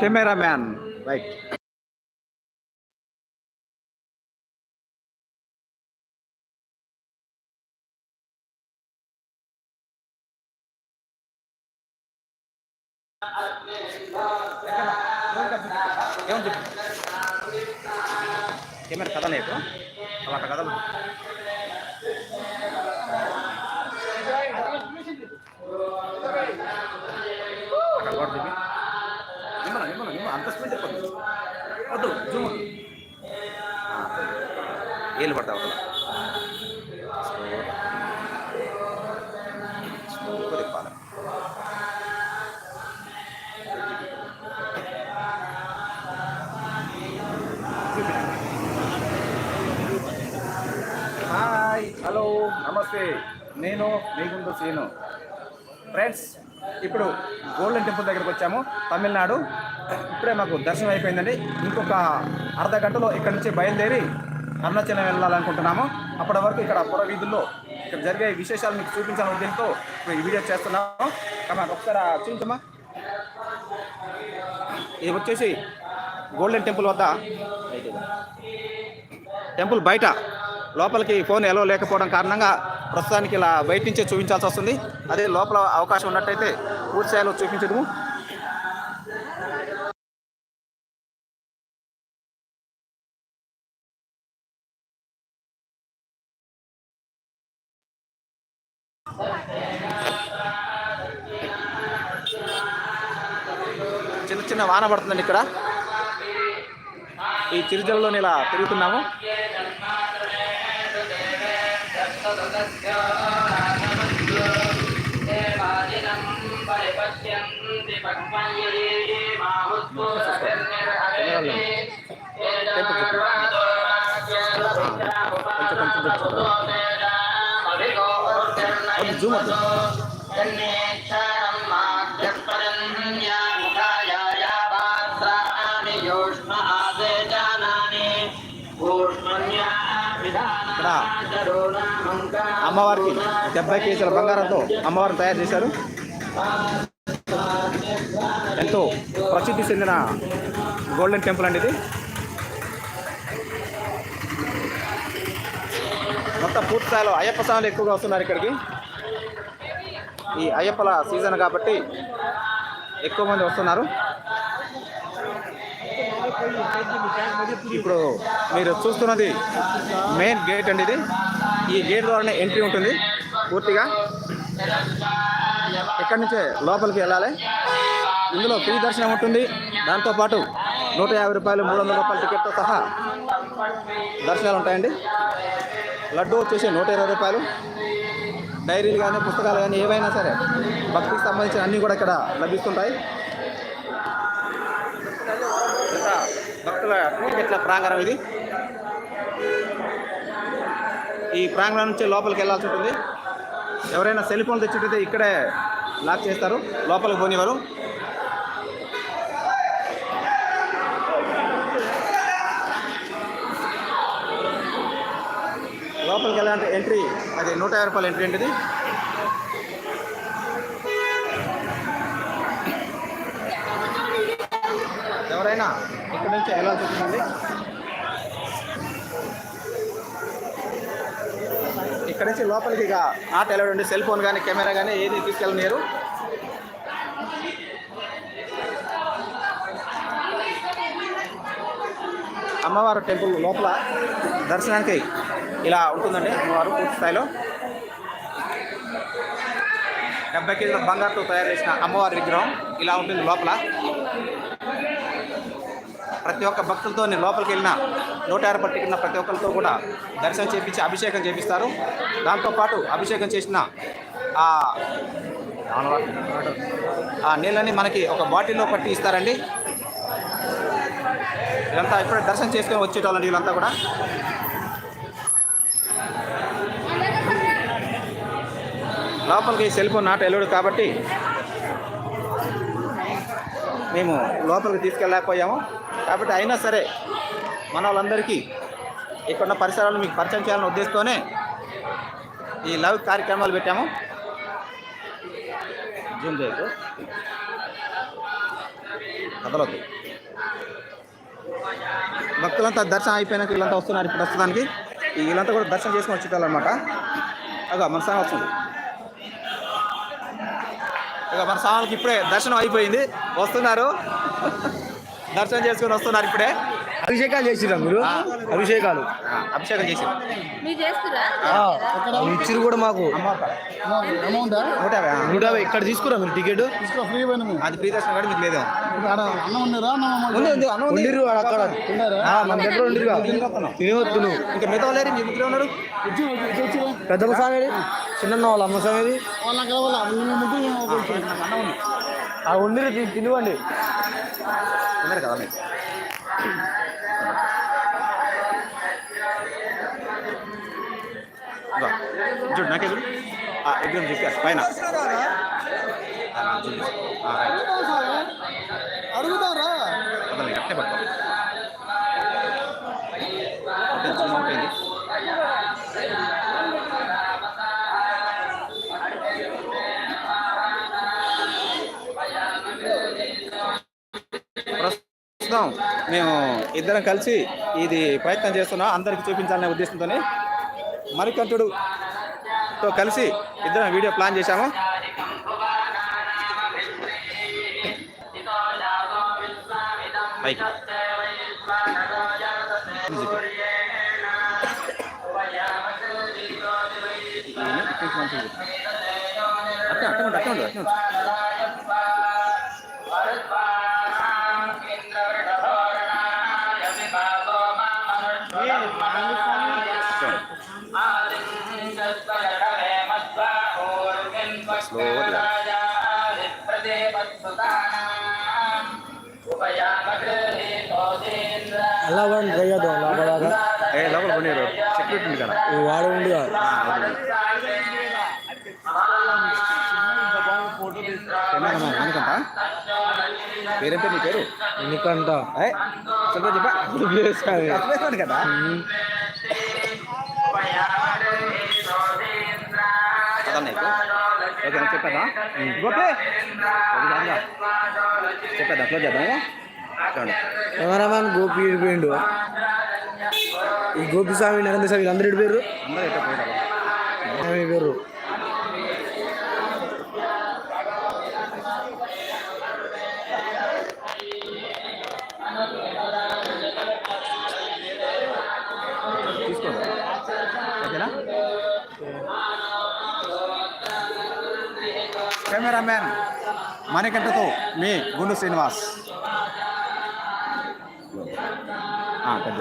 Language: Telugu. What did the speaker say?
కెమెరామ్యాన్ రైట్ ఏమని చెప్పు కెమెరా కథ లేదు అలా కథలు అంత స్పీడ్ వద్దు జూమ్ ఏళ్ళు పడతావు అక్కడ హాయ్ హలో నమస్తే. నేను మీగుండు సీను ఫ్రెండ్స్ ఇప్పుడు గోల్డెన్ టెంపుల్ దగ్గరకు వచ్చాము. తమిళనాడు. ఇప్పుడే మాకు దర్శనం అయిపోయిందండి. ఇంకొక అర్ధ గంటలో ఇక్కడ నుంచి బయలుదేరి అరుణాచలం వెళ్ళాలనుకుంటున్నాము. అప్పటి వరకు ఇక్కడ పుర వీధుల్లో ఇక్కడ జరిగే విశేషాలు మీకు చూపించాలని ఉద్దేశంతో ఈ వీడియో చేస్తున్నాము. కమా ఒకసారి చూపించమ్మా ఇది వచ్చేసి గోల్డెన్ టెంపుల్ వద్ద టెంపుల్ బయట లోపలికి ఫోన్ ఎలో లేకపోవడం కారణంగా ప్రస్తుతానికి ఇలా బయట నుంచే చూపించాల్సి వస్తుంది. అదే లోపల అవకాశం ఉన్నట్టయితే పూర్తి స్థాయిలో చూపించడము. చిన్న వాన పడుతుందండి ఇక్కడ. ఈ చిరుజల్లో ఇలా తిరుగుతున్నాము. కొంచెం జూమ్ వద్దు. అమ్మవారికి డెబ్బై కేజీల బంగారంతో అమ్మవారిని తయారు చేశారు. ఎంతో ప్రసిద్ధి చెందిన గోల్డెన్ టెంపుల్ అండి ఇది. మొత్తం పూర్తి స్థాయిలో అయ్యప్ప స్వాములు ఎక్కువగా వస్తున్నారు ఇక్కడికి. ఈ అయ్యప్పల సీజన్ కాబట్టి ఎక్కువ మంది వస్తున్నారు. ఇప్పుడు మీరు చూస్తున్నది మెయిన్ గేట్ అండి ఇది. ఈ గేట్ ద్వారానే ఎంట్రీ ఉంటుంది. పూర్తిగా. ఇక్కడి నుంచే? లోపలికి వెళ్ళాలి. ఇందులో ఫ్రీ దర్శనం ఉంటుంది. దాంతోపాటు నూట యాభై రూపాయలు మూడు వందల రూపాయల టికెట్తో సహా దర్శనాలు ఉంటాయండి. లడ్డు వచ్చేసి నూట ఇరవై రూపాయలు. డైరీలు కానీ పుస్తకాలు కానీ ఏవైనా సరే భక్తికి సంబంధించిన అన్నీ కూడా ఇక్కడ లభిస్తుంటాయి. భక్తుల టికెట్ల ప్రాంగణం ఇది. ఈ ప్రాంగణం నుంచి లోపలికి వెళ్ళాల్సి ఉంటుంది. ఎవరైనా సెల్ ఫోన్ తెచ్చిట్టు ఇక్కడే లాక్ చేస్తారు. లోపలికి పోనివారు లోపలికి వెళ్ళాలంటే ఎంట్రీ అది నూట యాభై రూపాయలు ఎంట్రీ ఏంటిది ఎవరైనా ఇక్కడ నుంచి వెళ్ళాల్సి వస్తుందండి ఇక్కడ నుంచి లోపలికి ఇక ఆట వెళ్ళండి సెల్ ఫోన్ కానీ కెమెరా కానీ ఏది తీసుకెళ్ళలేరు. అమ్మవారు టెంపుల్ లోపల దర్శనానికి ఇలా ఉంటుందండి అమ్మవారు పూర్తి స్థాయిలో. డెబ్బై కేజీల బంగారుతో తయారు చేసిన అమ్మవారి విగ్రహం ఇలా ఉంటుంది లోపల. ప్రతి ఒక్క భక్తులతో నేను లోపలికి వెళ్ళిన నూట యాభై పట్టుకున్న ప్రతి ఒక్కరితో కూడా దర్శనం చేపించి అభిషేకం చేపిస్తారు. దాంతోపాటు అభిషేకం చేసిన ఆ ఆ నీళ్ళని మనకి ఒక బాటిల్లో పట్టి ఇస్తారండి. ఇదంతా ఇప్పుడే దర్శనం చేసుకొని వచ్చేటోళ్ళండి వీళ్ళంతా కూడా. లోపలికి సెల్ ఫోన్ నాట ఎల్లుడు కాబట్టి మేము లోపలికి తీసుకెళ్ళలేకపోయాము. కాబట్టి అయినా సరే మన వాళ్ళందరికీ ఇక్కడున్న పరిసరాలు మీకు పరిచయం చేయాలనే ఉద్దేశంతోనే ఈ లవ్ కార్యక్రమాలు పెట్టాము. జూమ్ చేయకు. కదలొద్దు. భక్తులంతా దర్శనం అయిపోయినాక వీళ్ళంతా వస్తున్నారు ఇప్పుడు ప్రస్తుతానికి. వీళ్ళంతా కూడా దర్శనం చేసుకొని వచ్చేటాలన్నమాట అగా మన సాయం వస్తుంది. ఇక మన సామాన్కి ఇప్పుడే దర్శనం అయిపోయింది. వస్తున్నారు. దర్శనం చేసుకొని వస్తున్నారు ఇప్పుడే. అభిషేకాలు చేసిరా మీరు. అభిషేకాలు? అభిషేకం చేసి మీరు చేస్తురా? ఇచ్చిరు కూడా మాకు. అమౌంట్ నూట యాభై ఇక్కడ తీసుకురా మీరు టికెట్. అది ఫ్రీ దర్శనం కూడా మీకు లేదు. ఆడ అన్నం ఉన్నారా అన్నం ఉంది ఉంది అన్న ఉంది. ఉండిరు అక్కడ. ఆ, మన దగ్గర ఉండిరు తినవద్దు నువ్వు ఇంకా మిగతా వాళ్ళు మీ ముగ్గురు ఉన్నారు? పెద్దమ్మ స్వామి చిన్న వాళ్ళ అమ్మ స్వామి ఆ ఉండిరు తి- తినివ్వండి. ఉన్నారు కదా చూడు నాకే చూడు. ఎగ్జామ్ చెప్పారు పైన. అడుగుతారా? అట్టే. ప్రస్తుతం మేము ఇద్దరం కలిసి ఇది ప్రయత్నం చేస్తున్నాం. అందరికి చూపించాలనే ఉద్దేశంతో మరికంటుడుతో కలిసి ఇద్దరం వీడియో ప్లాన్ చేశాము. పైకి మ్యూజిక్. ఈయన ఇక్కడికి అలా వాడిని ట్రై చేద్దాం లోపల ఏ లోపల కొనేరు సెక్యూరిటీ ఉంది కదా. వాడు నీ పేరు ఎందుకంట చెప్పా కదా. చెప్పానా గోపే చెప్పేద్దాం క్లోజ్ చేద్దాం చూడండి కెమెరామ్యాన్ గోపి ఇడిపోయిండు. ఈ గోపి స్వామి నరేంద్ర స్వామి అందరు ఇడిపోయారు అందరూ పేరు తీసుకోండి ఓకేనా? కెమెరామ్యాన్ మణికంఠతో మీ గుండు శ్రీనివాస్. పెద్ద